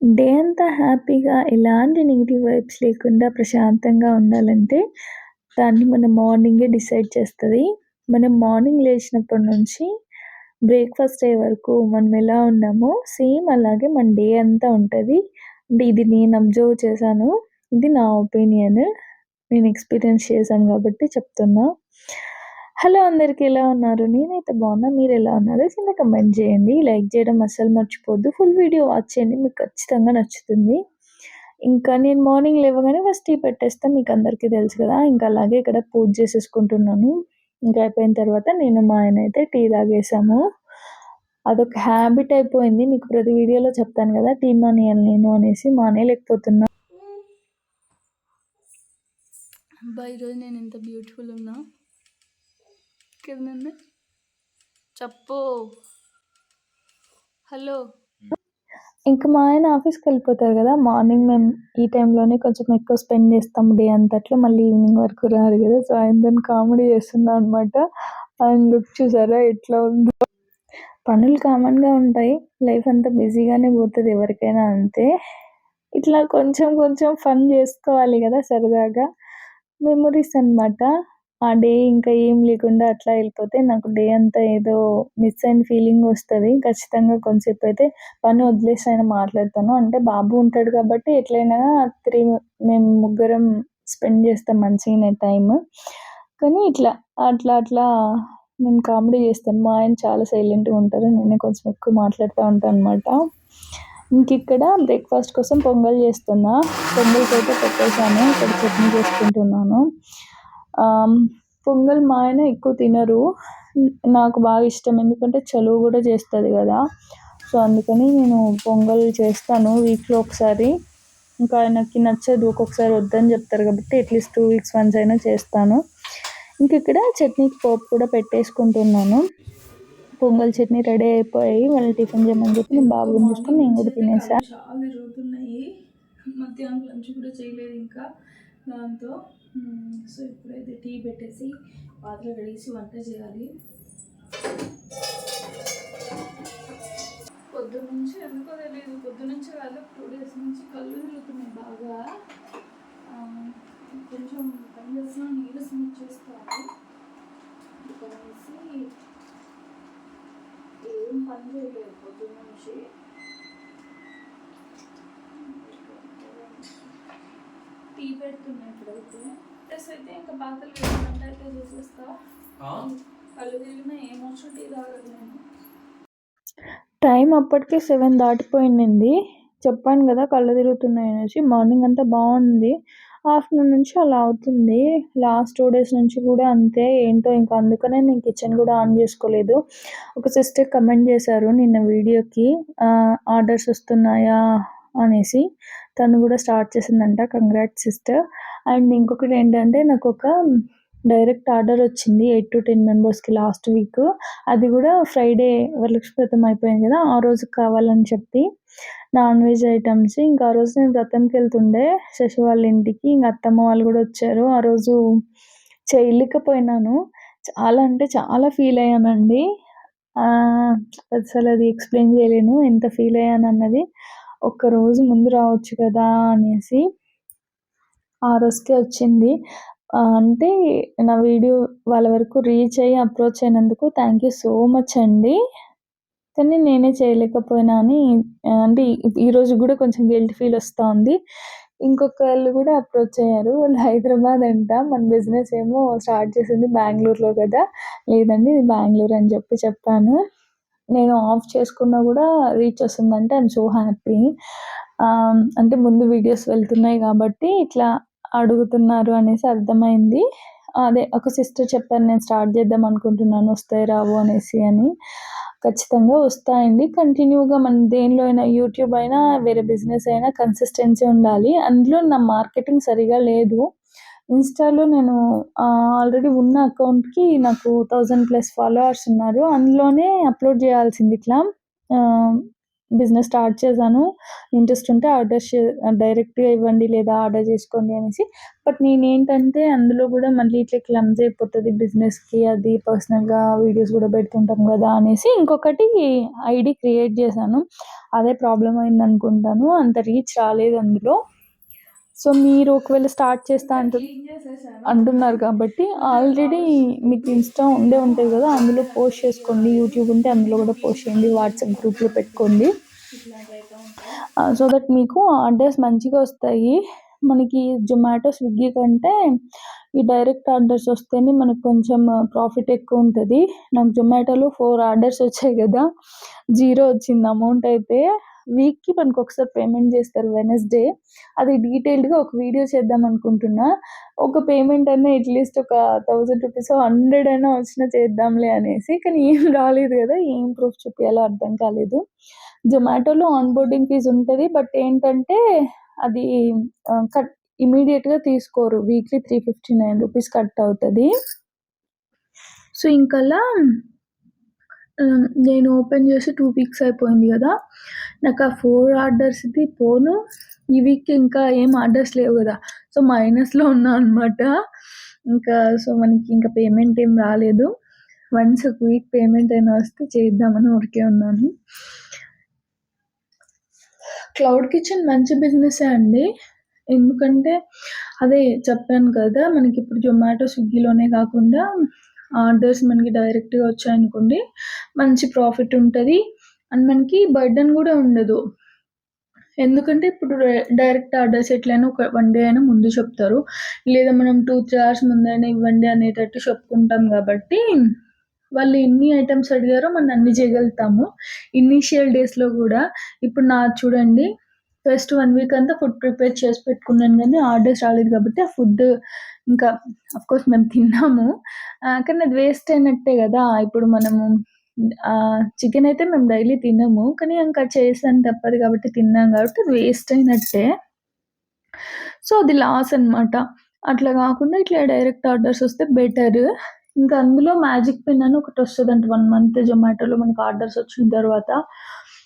Day అంతా హ్యాపీగా ఎలాంటి నెగిటివ్ వైబ్స్ లేకుండా ప్రశాంతంగా ఉండాలంటే దాన్ని మనం మార్నింగే డిసైడ్ చేస్తుంది. మనం మార్నింగ్ లేచినప్పటి నుంచి బ్రేక్ఫాస్ట్ అయ్యే వరకు మనం ఎలా ఉన్నామో సేమ్ అలాగే మన డే అంతా ఉంటుంది. అంటే ఇది నేను అబ్జర్వ్ చేశాను ఇది నా ఒపీనియన్ నేను ఎక్స్పీరియన్స్ చేశాను కాబట్టి చెప్తున్నా. హలో అందరికీ ఎలా ఉన్నారు? నేనైతే బాగున్నా మీరు ఎలా ఉన్నారు? కింద కమెంట్ చేయండి లైక్ చేయడం అస్సలు మర్చిపోద్దు ఫుల్ వీడియో వాచ్ చేయండి మీకు ఖచ్చితంగా నచ్చుతుంది. ఇంకా నేను మార్నింగ్ లేవగానే ఫస్ట్ టీ పెట్టేస్తాను మీకు అందరికీ తెలుసు కదా. ఇంకా అలాగే ఇక్కడ పూజ చేసేసుకుంటున్నాను. ఇంకా అయిపోయిన తర్వాత నేను మా ఆయన అయితే టీ తాగేసాము. అదొక హ్యాబిట్ అయిపోయింది మీకు ప్రతి వీడియోలో చెప్తాను కదా టీ మానేయాలి నేను అనేసి మానేయలేకపోతున్నా. అబ్బా ఈరోజు నేను ఎంత బ్యూటిఫుల్ ఉన్నా. కదా చెప్పు. హలో. ఇంకా మా ఆయన ఆఫీస్కి వెళ్ళిపోతారు కదా మార్నింగ్ మేము ఈ టైంలోనే కొంచెం ఎక్కువ స్పెండ్ చేస్తాం డే అంతట్లో మళ్ళీ ఈవినింగ్ వరకు రారు కదా సో ఆయన దాన్ని కామెడీ చేస్తున్నా అనమాట ఆయన లుక్ చూసారా ఎట్లా ఉందో. పనులు కామన్గా ఉంటాయి లైఫ్ అంతా బిజీగానే పోతుంది ఎవరికైనా అంతే. ఇట్లా కొంచెం కొంచెం ఫన్ చేసుకోవాలి కదా సరదాగా. మెమొరీస్ అనమాట ఆ డే ఇంకా ఏం లేకుండా అట్లా వెళ్ళిపోతే నాకు డే అంతా ఏదో మిస్ అయిన ఫీలింగ్ వస్తుంది. ఖచ్చితంగా కొంచెంసేపు అయితే పని వదిలేసి అయినా మాట్లాడతాను. అంటే బాబు ఉంటాడు కాబట్టి ఎట్లయినా త్రీ మేము ముగ్గురం స్పెండ్ చేస్తాం మంచిగానే టైం కానీ ఇట్లా అట్లా అట్లా నేను కామెడీ చేస్తాను. మా ఆయన చాలా సైలెంట్గా ఉంటారు. నేనే కొంచెం ఎక్కువ మాట్లాడుతూ ఉంటాను అనమాట ఇంక ఇక్కడ బ్రేక్ఫాస్ట్ కోసం పొంగల్ చేస్తున్నా. పొంగల్కి అయితే పెట్టేశాను. ఇక్కడ చట్నీ చేసుకుంటున్నాను. పొంగల్ మా ఆయన ఎక్కువ తినరు. నాకు బాగా ఇష్టం. ఎందుకంటే చలువ కూడా చేస్తుంది కదా. సో అందుకని నేను పొంగల్ చేస్తాను వీక్లో ఒకసారి. ఇంకా ఆయనకి నచ్చదు ఒక్కొక్కసారి వద్దని చెప్తారు కాబట్టి అట్లీస్ట్ టూ వీక్స్ వన్స్ అయినా చేస్తాను. ఇంక ఇక్కడ చట్నీకి పోపు కూడా పెట్టేసుకుంటున్నాను. పొంగల్ చట్నీ రెడీ అయిపోయి మళ్ళీ టిఫిన్ చేయమని చెప్పి నేను బాబుని చూసుకొని నేను కూడా తినేసాను చాలా జరుగుతున్నాయి. మధ్యాహ్నం లంచ్ కూడా చేయలేదు ఇంకా. దాంతో సో ఇప్పుడైతే టీ పెట్టేసి పాత్ర కడిగేసి వంట చేయాలి. పొద్దు నుంచి ఎందుకో తెలియదు పొద్దు నుంచి కాదు టూ డేస్ నుంచి కళ్ళు తిరుగుతున్నాయి బాగా. కొంచెం పని చేసిన నీరసం వచ్చేస్తారు అనేసి ఏం పని చేయలేదు పొద్దున్న నుంచి టీ పెడుతున్నా ఇప్పుడైతే. ప్లస్ అయితే ఇంకా అయితే చేసేస్తా. కళ్ళు తిరిగినా ఏమొచ్చు టీ తాగదు నేను. టైం అప్పటికే సెవెన్ దాటిపోయింది చెప్పాను కదా కళ్ళు తిరుగుతున్నాయి అనేసి. మార్నింగ్ అంతా బాగుంది. ఆఫ్టర్నూన్ నుంచి అలా అవుతుంది. లాస్ట్ టూ డేస్ నుంచి కూడా అంతే. ఏంటో ఇంకా అందుకనే నేను కిచెన్ కూడా ఆన్ చేసుకోలేదు. ఒక సిస్టర్ కమెంట్ చేశారు నిన్న వీడియోకి ఆర్డర్స్ వస్తున్నాయా? అనేసి. తను కూడా స్టార్ట్ చేసిందంట. కంగ్రాట్ సిస్టర్ అండ్ ఇంకొకటి ఏంటంటే నాకు ఒక డైరెక్ట్ ఆర్డర్ వచ్చింది ఎయిట్ టు టెన్ మెంబర్స్కి లాస్ట్ వీక్ అది కూడా ఫ్రైడే వరలక్ష్మి అయిపోయింది కదా. ఆ రోజు కావాలని చెప్పి నాన్ వెజ్ ఐటమ్స్ ఇంకా ఆ రోజు నేను వ్రతంకి వెళ్తుండే శశి వాళ్ళ ఇంటికి. ఇంకా అత్తమ్మ వాళ్ళు కూడా వచ్చారు. ఆ రోజు చేయలేకపోయినాను. చాలా అంటే చాలా ఫీల్ అయ్యానండి. అసలు అది ఎక్స్ప్లెయిన్ చేయలేను. ఎంత ఫీల్ అయ్యాను అన్నది. ఒక్కరోజు ముందు రావచ్చు కదా అనేసి ఆ రోజుకే వచ్చింది. అంటే నా వీడియో వాళ్ళ వరకు రీచ్ అయ్యి అప్రోచ్ అయినందుకు థ్యాంక్ యూ సో మచ్ అండి. కానీ నేనే చేయలేకపోయినా అని అంటే ఈరోజు కూడా కొంచెం గిల్ట్ ఫీల్ వస్తూ ఉంది. ఇంకొకళ్ళు కూడా అప్రోచ్ అయ్యారు. వాళ్ళు హైదరాబాద్ అంట. మన బిజినెస్ ఏమో స్టార్ట్ చేసింది బెంగళూరులో కదా. లేదండి ఇది బెంగళూరు అని చెప్పి చెప్పాను. నేను ఆఫ్ చేసుకున్నా కూడా రీచ్ వస్తుందంటే ఐఎమ్ సో హ్యాపీ. అంటే ముందు వీడియోస్ వెళ్తున్నాయి కాబట్టి ఇట్లా అడుగుతున్నారు అనేసి అర్థమైంది. అదే ఒక సిస్టర్ చెప్పారు నేను స్టార్ట్ చేద్దాం అనుకుంటున్నాను వస్తాయి రావు అనేసి అని. ఖచ్చితంగా వస్తాయండి. కంటిన్యూగా మన దేనిలో అయినా యూట్యూబ్ అయినా వేరే బిజినెస్ అయినా కన్సిస్టెన్సీ ఉండాలి. అందులో నా మార్కెటింగ్ సరిగా లేదు. ఇన్స్టాలో నేను ఆల్రెడీ ఉన్న అకౌంట్కి నాకు థౌజండ్ ప్లస్ ఫాలోవర్స్ ఉన్నారు. అందులోనే అప్లోడ్ చేయాల్సింది ఇట్లా. బిజినెస్ స్టార్ట్ చేశాను. ఇంట్రెస్ట్ ఉంటే ఆర్డర్స్ డైరెక్ట్గా ఇవ్వండి లేదా ఆర్డర్ చేసుకోండి అనేసి. బట్ నేనేంటంటే అందులో కూడా మళ్ళీ ఇట్లా క్లమ్జ్ అయిపోతుంది బిజినెస్కి అది పర్సనల్గా వీడియోస్ కూడా పెడుతుంటాం కదా అనేసి ఇంకొకటి ఐడి క్రియేట్ చేశాను. అదే ప్రాబ్లం అయింది అనుకుంటాను అంత రీచ్ రాలేదు అందులో. సో మీరు ఒకవేళ స్టార్ట్ చేస్తా అంటు అంటున్నారు కాబట్టి ఆల్రెడీ మీకు ఇన్స్టా ఉండే ఉంటుంది కదా అందులో పోస్ట్ చేసుకోండి. యూట్యూబ్ ఉంటే అందులో కూడా పోస్ట్ చేయండి. వాట్సాప్ గ్రూప్లో పెట్టుకోండి. సో దట్ మీకు ఆర్డర్స్ మంచిగా వస్తాయి. మనకి జొమాటో స్విగ్గీ కంటే ఈ డైరెక్ట్ ఆర్డర్స్ వస్తేనే మనకు కొంచెం ప్రాఫిట్ ఎక్కువ ఉంటుంది. నాకు జొమాటోలో ఫోర్ ఆర్డర్స్ వచ్చాయి కదా జీరో వచ్చింది అమౌంట్ అయితే వీక్కి మనకు ఒకసారి పేమెంట్ చేస్తారు వెనస్డే. అది డీటెయిల్డ్గా ఒక వీడియో చేద్దాం అనుకుంటున్నా. ఒక పేమెంట్ అన్నా అట్లీస్ట్ ఒక థౌజండ్ రూపీస్ హండ్రెడ్ అయినా వచ్చినా చేద్దాంలే అనేసి కానీ ఏం రాలేదు కదా ఏం ప్రూఫ్ చూపించాలో అర్థం కాలేదు. జొమాటోలో ఆన్బోర్డింగ్ ఫీజ్ ఫీజు ఉంటుంది బట్ ఏంటంటే అది కట్ ఇమీడియట్గా తీసుకోరు. Weekly three fifty nine rupees cut అవుతుంది. సో ఇంకలా నేను ఓపెన్ చేసి టూ వీక్స్ అయిపోయింది కదా నాకు ఆ ఫోర్ ఆర్డర్స్ది పోను ఈ వీక్ ఇంకా ఏం ఆర్డర్స్ లేవు కదా. సో మైనస్లో ఉన్నా అనమాట ఇంకా సో మనకి ఇంకా పేమెంట్ ఏం రాలేదు. వన్స్ ఒక వీక్ పేమెంట్ అయినా వస్తే చేద్దామని ఊరికే ఉన్నాను. క్లౌడ్ కిచెన్ మంచి బిజినెసే అండి. ఎందుకంటే అదే చెప్పాను కదా మనకి ఇప్పుడు జొమాటో స్విగ్గీలోనే కాకుండా ఆర్డర్స్ మనకి డైరెక్ట్గా వచ్చాయనుకోండి మంచి ప్రాఫిట్ ఉంటుంది. అండ్ మనకి బర్డన్ కూడా ఉండదు. ఎందుకంటే ఇప్పుడు డైరెక్ట్ ఆర్డర్స్ ఎట్లయినా ఒక వన్ డే అయినా ముందు చెప్తారు. లేదా మనం టూ త్రీ అవర్స్ ముందైనా ఇవ్వండి అనేటట్టు చెప్పుకుంటాం కాబట్టి వాళ్ళు ఎన్ని ఐటమ్స్ అడిగారో మనం అన్ని చేయగలుగుతాము. ఇనీషియల్ డేస్లో కూడా. ఇప్పుడు నా చూడండి ఫస్ట్ వన్ వీక్ అంతా ఫుడ్ ప్రిపేర్ చేసి పెట్టుకున్నాను కానీ ఆర్డర్స్ రాలేదు కాబట్టి ఆ ఫుడ్ ఇంకా అఫ్కోర్స్ మేము తిన్నాము. కానీ అది వేస్ట్ అయినట్టే కదా. ఇప్పుడు మనము చికెన్ అయితే మేము డైలీ తినము కానీ ఇంకా చేసాను తప్పదు కాబట్టి తిన్నాం కాబట్టి అది వేస్ట్ అయినట్టే. సో అది లాస్ అనమాట అట్లా కాకుండా ఇట్లా డైరెక్ట్ ఆర్డర్స్ వస్తే బెటర్ ఇంకా అందులో మ్యాజిక్ పిన్ అని ఒకటి వస్తుంది అంటే వన్ మంత్ జొమాటోలో మనకి ఆర్డర్స్ వచ్చిన తర్వాత.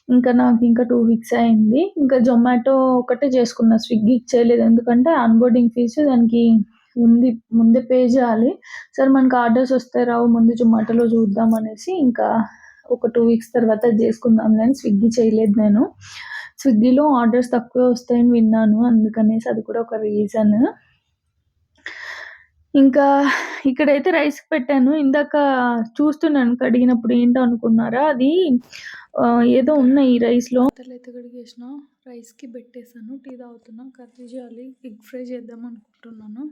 ఇంకా నాకు ఇంకా టూ వీక్స్ అయింది. ఇంకా జొమాటో ఒకటే చేసుకున్నా స్విగ్గీ చేయలేదు ఎందుకంటే అన్బోర్డింగ్ ఫీజు దానికి ఉంది ముందే పే చేయాలి సరే మనకు ఆర్డర్స్ వస్తే రావు ముందు జొమాటోలో చూద్దాం అనేసి ఇంకా ఒక టూ వీక్స్ తర్వాత అది చేసుకుందాం నేను స్విగ్గీ చేయలేదు నేను. స్విగ్గీలో ఆర్డర్స్ తక్కువ వస్తాయని విన్నాను అందుకనేసి అది కూడా ఒక రీజన్ ఇంకా ఇక్కడైతే రైస్ పెట్టాను. ఇందాక చూస్తున్నాను కడిగినప్పుడు ఏంటో అనుకున్నారా? అది ఏదో ఉన్నాయి ఈ రైస్లో అయితే కడిగేసిన రైస్కి పెట్టేసాను టీ తాగుతున్నా కర్రీ చేయాలి ఎగ్ ఫ్రై చేద్దాం అనుకుంటున్నాను.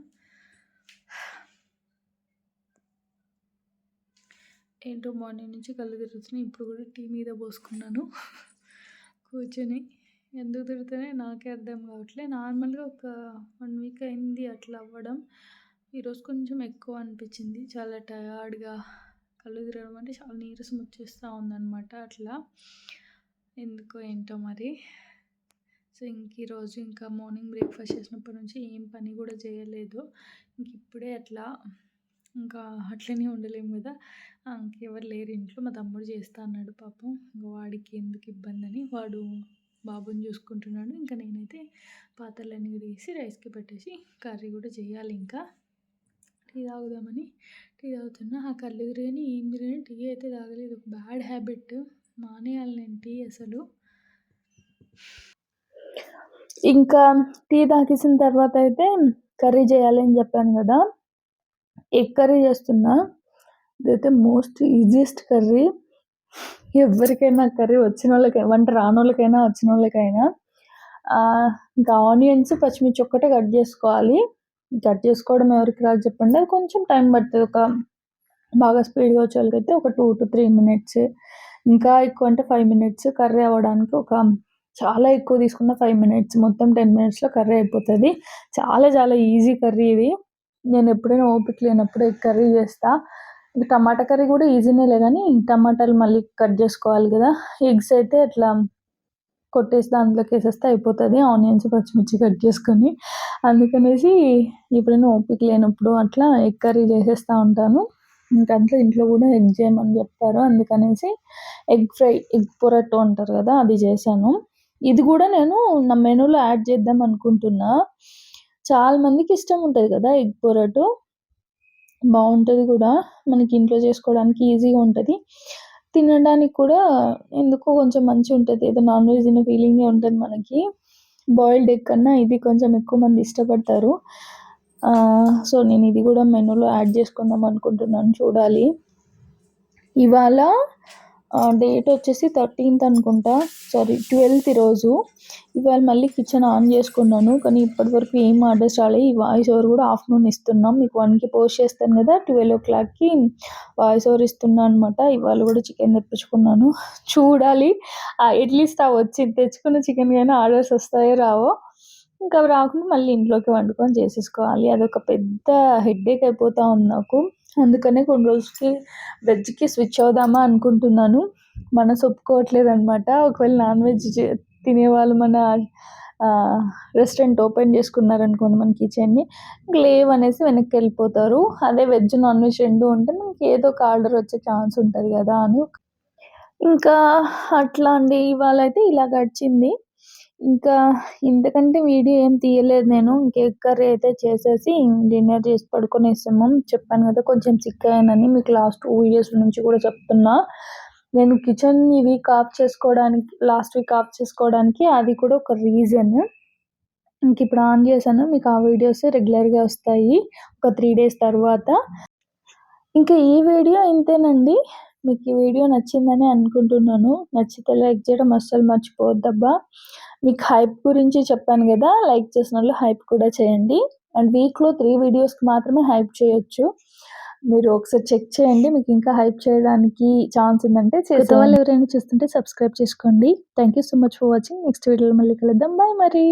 ఏంటో మార్నింగ్ నుంచి కళ్ళు తిరుగుతున్నాయి. ఇప్పుడు కూడా టీ మీద పోసుకున్నాను. కూర్చొని ఎందుకు తిరుగుతున్నాయి? నాకే అర్థం కావట్లే. నార్మల్గా ఒక వన్ వీక్ అయింది అట్లా అవ్వడం. ఈరోజు కొంచెం ఎక్కువ అనిపించింది. చాలా టయర్డ్గా కళ్ళు తిరగడం అంటే చాలా నీరసం వచ్చేస్తూ ఉందన్నమాట అట్లా. ఎందుకో ఏంటో మరి. సో ఇంక ఈరోజు ఇంకా మార్నింగ్ బ్రేక్ఫాస్ట్ చేసినప్పటి నుంచి ఏం పని కూడా చేయలేదు. ఇంక ఇప్పుడే అట్లా ఇంకా అట్లనే ఉండలేము కదా. ఇంకెవరు లేరు ఇంట్లో. మా తమ్ముడు చేస్తా అన్నాడు పాపం. ఇంకా వాడికి ఎందుకు ఇబ్బంది అని వాడు బాబుని చూసుకుంటున్నాడు. ఇంకా నేనైతే పాత్రలన్నీ తీసి రైస్కి పెట్టేసి కర్రీ కూడా చేయాలి ఇంకా. టీ తాగుదామని టీ తాగుతున్నా. ఆ కళ్ళు తిరిగి ఏం తిరిగి టీ అయితే తాగలేదు. ఒక బ్యాడ్ హ్యాబిట్. మానేయాలి నేను టీ అసలు. ఇంకా టీ తాగేసిన తర్వాత అయితే కర్రీ చేయాలి అని చెప్పాను కదా. ఎగ్ కర్రీ చేస్తున్నా. ఇదైతే మోస్ట్ ఈజియెస్ట్ కర్రీ. ఎవరికైనా కర్రీ వచ్చిన వాళ్ళకైనా వంట రాని వాళ్ళకైనా వచ్చిన వాళ్ళకైనా. ఇంకా ఆనియన్స్ పచ్చిమిర్చి ఒక్కటే కట్ చేసుకోవాలి. కట్ చేసుకోవడం ఎవరికి రాదు చెప్పండి. అది కొంచెం టైం పడుతుంది. ఒక బాగా స్పీడ్గా వచ్చే వాళ్ళకైతే ఒక టూ టు త్రీ మినిట్స్. ఇంకా ఎక్కువ అంటే ఫైవ్ మినిట్స్ కర్రీ అవ్వడానికి ఒక చాలా ఎక్కువ తీసుకున్న ఫైవ్ మినిట్స్. మొత్తం టెన్ మినిట్స్లో కర్రీ అయిపోతుంది. చాలా చాలా ఈజీ కర్రీ ఇది. నేను ఎప్పుడైనా ఓపిక లేనప్పుడు ఎగ్ కర్రీ చేస్తా. టమాటా కర్రీ కూడా ఈజీనే కానీ టమాటాలు మళ్ళీ కట్ చేసుకోవాలి కదా. ఎగ్స్ అయితే అట్లా కొట్టేసి దాంట్లోకి వేసేస్తే అయిపోతుంది. ఆనియన్స్ పచ్చిమిర్చి కట్ చేసుకొని. అందుకనేసి ఎప్పుడైనా ఓపిక లేనప్పుడు అట్లా ఎగ్ కర్రీ చేసేస్తూ ఉంటాను. ఇంకా అంతా ఇంట్లో కూడా ఎగ్ చేయమని చెప్తారు. అందుకనేసి ఎగ్ ఫ్రై ఎగ్ పొరట్టు అంటారు కదా అది చేశాను. ఇది కూడా నేను నా మెనూలో యాడ్ చేద్దాం అనుకుంటున్నా. చాలా మందికి ఇష్టం ఉంటుంది కదా ఎగ్ పొరటు. బాగుంటుంది కూడా. మనకి ఇంట్లో చేసుకోవడానికి ఈజీగా ఉంటుంది. తినడానికి కూడా ఎందుకో కొంచెం మంచిగా ఉంటుంది. ఏదో నాన్ వెజ్ తిన్న ఫీలింగే ఉంటుంది మనకి. బాయిల్డ్ ఎగ్ కన్నా ఇది కొంచెం ఎక్కువ మంది ఇష్టపడతారు. సో నేను ఇది కూడా మెనూలో యాడ్ చేసుకుందాం అనుకుంటున్నాను చూడాలి. ఇవాళ డేట్ వచ్చేసి థర్టీన్త్ అనుకుంటా. సారీ ట్వెల్త్ ఈరోజు ఇవాళ మళ్ళీ కిచెన్ ఆన్ చేసుకున్నాను. కానీ ఇప్పటివరకు ఏం ఆర్డర్స్ రాలేదు. ఈ వాయిస్ ఓవర్ కూడా ఆఫ్టర్నూన్ ఇస్తున్నాం. మీకు వన్కి పోస్ట్ చేస్తాను కదా ట్వెల్వ్ ఓ క్లాక్కి వాయిస్ ఓవర్ ఇస్తున్నాను అనమాట ఇవాళ కూడా చికెన్ తెప్పించుకున్నాను. చూడాలి. ఎట్లీస్ట్ ఆ వచ్చి తెచ్చుకున్న చికెన్ కానీ ఆర్డర్స్ వస్తాయో రావో. ఇంకా రాకుండా మళ్ళీ ఇంట్లోకి వండుకొని చేసేసుకోవాలి. అదొక పెద్ద హెడ్ఏక్ అయిపోతూ ఉంది నాకు. అందుకనే కొన్ని రోజులకి వెజ్కి స్విచ్ అవుదామా అనుకుంటున్నాను. మనసు ఒప్పుకోవట్లేదు అనమాట ఒకవేళ నాన్ వెజ్ తినేవాళ్ళు మన రెస్టారెంట్ ఓపెన్ చేసుకున్నారనుకోండి మన కిచెన్ని లేవనేసి వెనక్కి వెళ్ళిపోతారు. అదే వెజ్ నాన్ వెజ్ రెండు ఉంటే మనకి ఏదో ఒక ఆర్డర్ వచ్చే ఛాన్స్ ఉంటుంది కదా అని. ఇంకా అట్లా అండి ఇవాళ అయితే ఇలా గడిచింది ఇంకా ఇంతకంటే వీడియో ఏం తీయలేదు నేను. ఇంక కర్రీ అయితే చేసేసి డిన్నర్ చేసి పడుకునేసాము. చెప్పాను కదా కొంచెం సిక్ అయ్యానని మీకు లాస్ట్ టూ వీడియోస్ నుంచి కూడా చెప్తున్నా. నేను కిచెన్ ఈ వీక్ ఆఫ్ చేసుకోవడానికి లాస్ట్ వీక్ ఆఫ్ చేసుకోవడానికి అది కూడా ఒక రీజన్ ఇంక ఇప్పుడు ఆన్ చేశాను. మీకు ఆ వీడియోస్ రెగ్యులర్గా వస్తాయి. ఒక త్రీ డేస్ తర్వాత. ఇంకా ఈ వీడియో ఇంతేనండి. మీకు ఈ వీడియో నచ్చిందని అనుకుంటున్నాను. నచ్చితే లైక్ చేయడం అస్సలు మర్చిపోవద్దబ్బా. మీకు హైప్ గురించి చెప్పాను కదా లైక్ చేసిన వాళ్ళు హైప్ కూడా చేయండి. అండ్ వీక్లో త్రీ వీడియోస్కి మాత్రమే హైప్ చేయొచ్చు. మీరు ఒకసారి చెక్ చేయండి మీకు ఇంకా హైప్ చేయడానికి ఛాన్స్ ఉందంటే చేసే వాళ్ళు ఎవరైనా చూస్తుంటే సబ్స్క్రైబ్ చేసుకోండి. Thank you so much for watching. Next వీడియోలో మళ్ళీ కలుద్దాం. బాయ్ మరి.